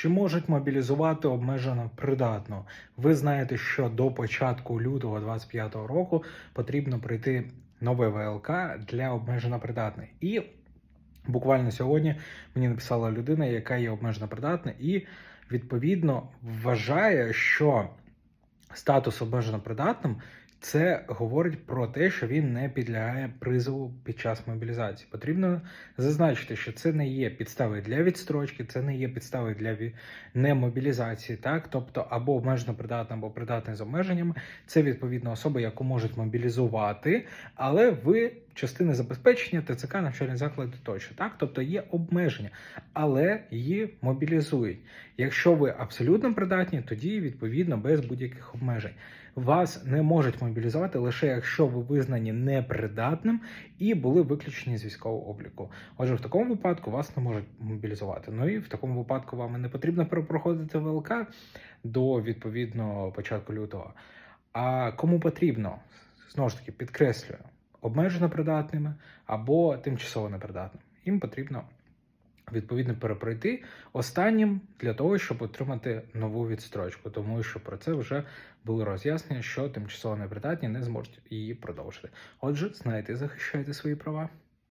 Чи можуть мобілізувати обмежено придатно? Ви знаєте, що до початку лютого 2025 року потрібно пройти нове ВЛК для обмежено придатних. І буквально сьогодні мені написала людина, яка є обмежено придатна, і відповідно вважає, що статус обмежено придатним це говорить про те, що він не підлягає призову під час мобілізації. Потрібно зазначити, що це не є підстави для відстрочки, це не є підстави для немобілізації, так тобто або обмежено придатна, або придатний з обмеженнями. Це відповідно особа, яку можуть мобілізувати, але ви частини забезпечення ТЦК навчальні заклади тощо, так тобто є обмеження, але її мобілізують. Якщо ви абсолютно придатні, тоді відповідно без будь-яких обмежень. Вас не можуть мобілізувати лише якщо ви визнані непридатним і були виключені з військового обліку. Отже, в такому випадку вас не можуть мобілізувати. Ну і в такому випадку вам не потрібно перепроходити ВЛК до відповідно початку лютого. А кому потрібно, знову ж таки, підкреслюю, обмежено придатними або тимчасово непридатними. Їм потрібно відповідно перепройти останнім для того, щоб отримати нову відстрочку, тому що про це вже були роз'яснення, що тимчасово непридатні не зможуть її продовжити. Отже, знайте, захищайте свої права.